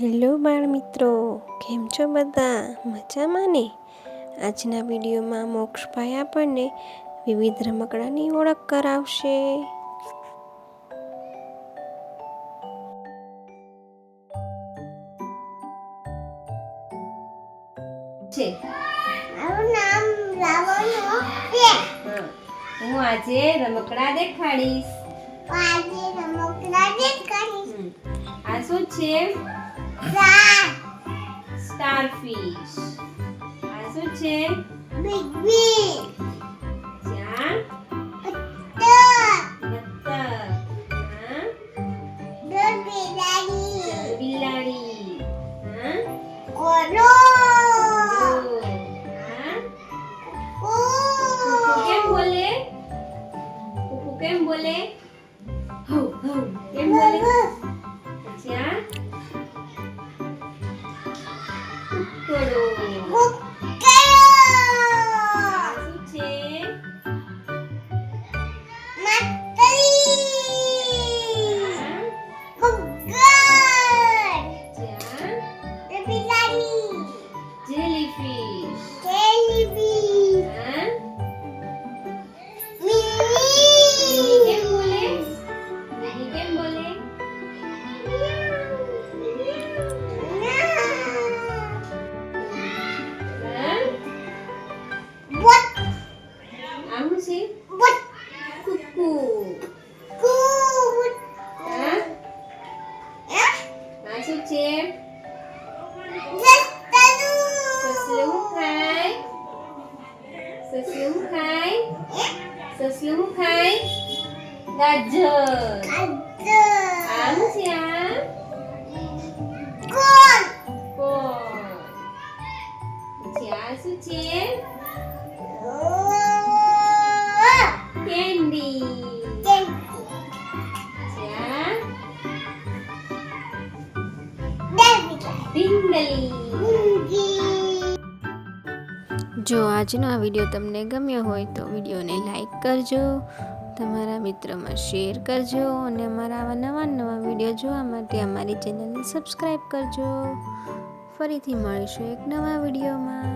Hello બાળ મિત્રો કેમ છો બધા? મજામાં ને? આજના વિડીયોમાં મોક્ષભાઈ આપણને વિવિધ રમકડાની ઓળખ કરાવશે. છે. નામ રાવણો છે. હું. આજે રમકડા દેખાડીશ. આજે રમકડા દેખાડીશ. આ શું છે? starfish as হচ্ছে big big জান বলে কেম বলে tulisin? But. Kuku. Ku. Huh? Huh? Masuk Cim. Selalu. Seselungkai. Seselungkai. Seselungkai. Gajah. Gajah. Kamu siapa? Kon. Kon. Chị Ái Sư Chiến જો આજનો આ વીડિયો તમને ગમ્યો હોય તો વિડીયોને લાઈક કરજો, તમારા મિત્રોમાં શેર કરજો અને અમારા આવા નવા નવા વીડિયો જોવા માટે અમારી ચેનલને સબસ્ક્રાઈબ કરજો. ફરીથી મળીશું એક નવા વિડીયોમાં.